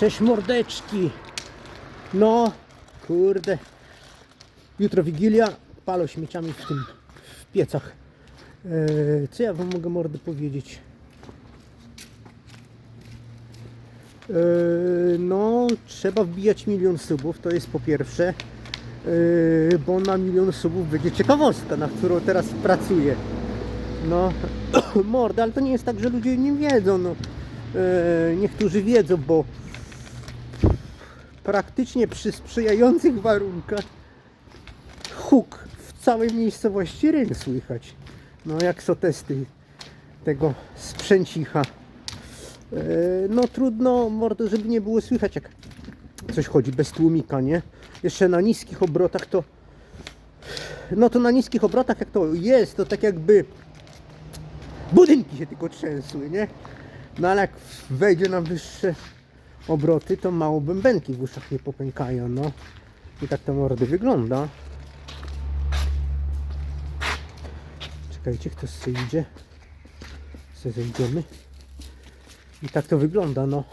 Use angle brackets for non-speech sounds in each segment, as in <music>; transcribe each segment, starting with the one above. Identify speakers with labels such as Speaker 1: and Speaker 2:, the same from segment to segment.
Speaker 1: Cześć mordeczki. No, kurde. Jutro Wigilia, palą śmieciami w tym, w piecach. Eee, co ja wam mogę mordy powiedzieć? Eee, no, trzeba wbijać milion subów, to jest po pierwsze. Eee, bo na milion subów będzie ciekawostka, na którą teraz pracuję. No, <coughs> mordy, ale to nie jest tak, że ludzie nie wiedzą. No. Eee, niektórzy wiedzą, bo praktycznie przy sprzyjających warunkach huk w całej miejscowości ryn słychać. No jak są testy tego sprzęcicha. Eee, No trudno, mordo, żeby nie było słychać jak coś chodzi bez tłumika, nie? Jeszcze na niskich obrotach to no to na niskich obrotach jak to jest, to tak jakby budynki się tylko trzęsły, nie? No ale jak wejdzie na wyższe obroty, to mało bębenki w uszach nie popękają, no. I tak to mordy wygląda. Czekajcie, kto z idzie. Zejdziemy. I tak to wygląda, no.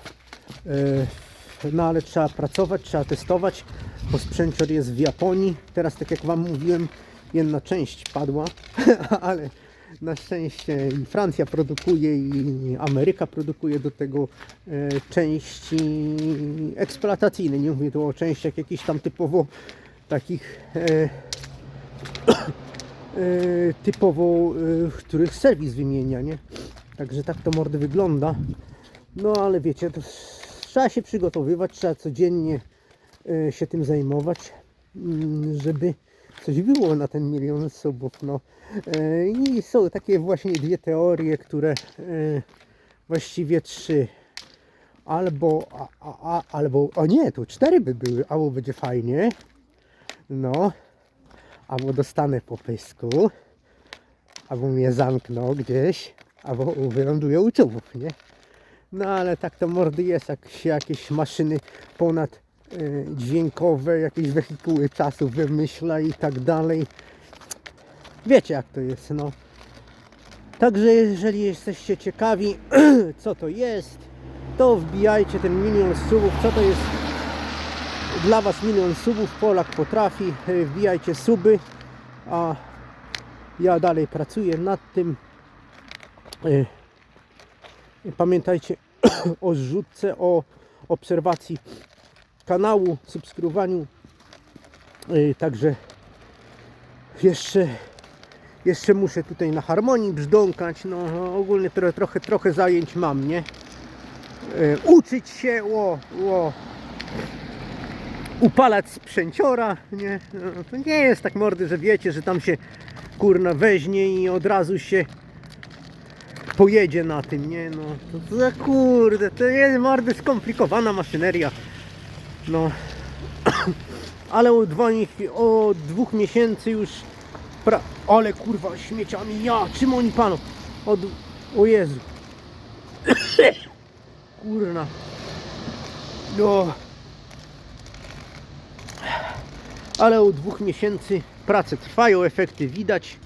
Speaker 1: E, No ale trzeba pracować, trzeba testować, bo sprzęcior jest w Japonii. Teraz, tak jak Wam mówiłem, jedna część padła, <laughs> ale na szczęście i Francja produkuje i Ameryka produkuje do tego e, części eksploatacyjne. Nie mówię tu o częściach jakichś tam typowo takich e, e, typowo, e, których serwis wymienia, nie? Także tak to mordy wygląda. No ale wiecie, to trzeba się przygotowywać, trzeba codziennie e, się tym zajmować, mm, żeby coś było na ten milion subów. No. E, I są takie właśnie dwie teorie, które e, właściwie trzy. Albo, a, a, a, albo, o nie, tu cztery by były, albo będzie fajnie, no, albo dostanę po pysku, albo mnie zamkną gdzieś, albo wyląduję u czubów, nie? No ale tak to mordy jest, jak się jakieś maszyny ponad dźwiękowe, jakieś wehikuły czasu wymyśla i tak dalej. Wiecie jak to jest, no. Także jeżeli jesteście ciekawi, <clears throat> co to jest, to wbijajcie ten milion subów. Co to jest dla Was milion subów? Polak potrafi. E, Wbijajcie suby, a ja dalej pracuję nad tym. E, Pamiętajcie <clears throat> o zrzutce, o obserwacji kanału, subskrybowaniu. Yy, Także jeszcze, jeszcze muszę tutaj na harmonii brzdąkać. No ogólnie trochę, trochę, trochę zajęć mam, nie? Yy, Uczyć się, o, o, upalać sprzęciora, nie? No, to nie jest tak mordy, że wiecie, że tam się kurna weźmie i od razu się pojedzie na tym, nie no. To za kurde, to jest mordy skomplikowana maszyneria. No. <coughs> Ale od dwa, od dwóch miesięcy już pra... Ale kurwa śmieciami ja, czym oni panu? Od... O Jezu. <coughs> Kurna. No. Ale od dwóch miesięcy prace trwają, efekty widać.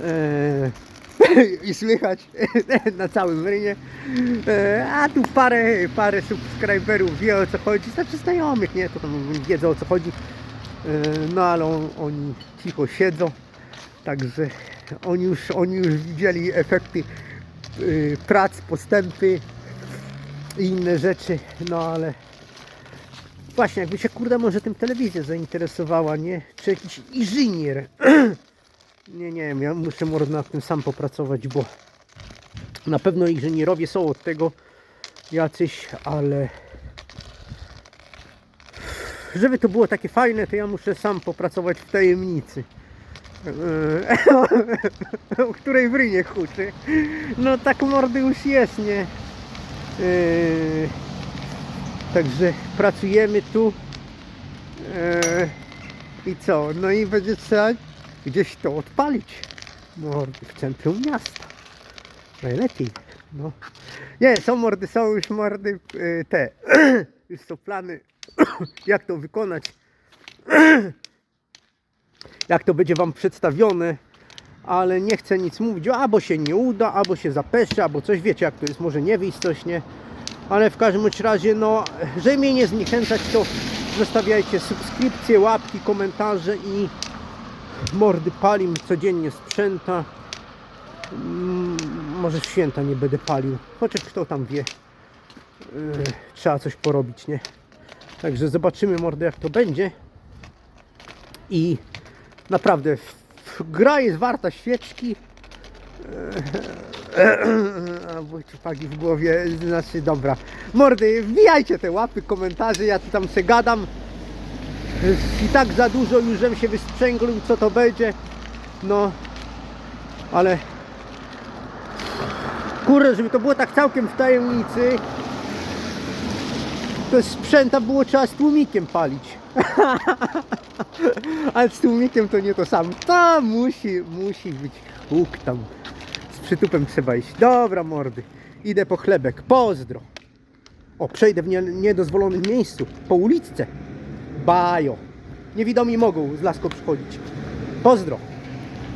Speaker 1: Eee, <laughs> i słychać <laughs> na całym rynie. E, A tu parę, parę subskryberów wie o co chodzi, znaczy znajomych, nie, to tam wiedzą o co chodzi. E, No ale on, oni cicho siedzą, także oni już, oni już widzieli efekty y, prac, postępy i inne rzeczy, no ale właśnie jakby się kurde może tym telewizja zainteresowała, nie? Czy jakiś inżynier <clears throat> nie, nie wiem, ja muszę może nad tym sam popracować, bo na pewno inżynierowie są od tego jacyś, ale żeby to było takie fajne, to ja muszę sam popracować w tajemnicy. Eee, <laughs> o której w rynie huczy. No tak mordy już jest, nie? Eee, Także pracujemy tu. Eee, I co? No i będzie trzeba gdzieś to odpalić. Mordy w centrum miasta. Najlepiej. No. Nie, są mordy, są już mordy y, te. <clears throat> już są plany, <clears throat> jak to wykonać. <clears throat> jak to będzie Wam przedstawione. Ale nie chcę nic mówić, albo się nie uda, albo się zapeszy, albo coś, wiecie jak to jest, może nie wyjść coś, nie? Ale w każdym razie, no, żeby mnie nie zniechęcać, to zostawiajcie subskrypcje, łapki, komentarze i mordy palim codziennie sprzęta. Mm, Może święta nie będę palił, chociaż kto tam wie. Yy, Trzeba coś porobić, nie? Także zobaczymy mordy jak to będzie. I naprawdę gra jest warta świeczki. A pagi w głowie, znaczy dobra. Mordy, wbijajcie te łapy, komentarze, ja tu tam se gadam. I tak za dużo już żem się wysprzęglił, co to będzie. No, ale kurde, żeby to było tak całkiem w tajemnicy, to sprzęta było trzeba z tłumikiem palić. <laughs> Ale z tłumikiem to nie to samo. To musi, musi być łuk tam. Z przytupem trzeba iść. Dobra mordy. Idę po chlebek. Pozdro. O, przejdę w nie, niedozwolonym miejscu. Po uliczce. Bajo. Niewidomi mogą z lasko przychodzić. Pozdro.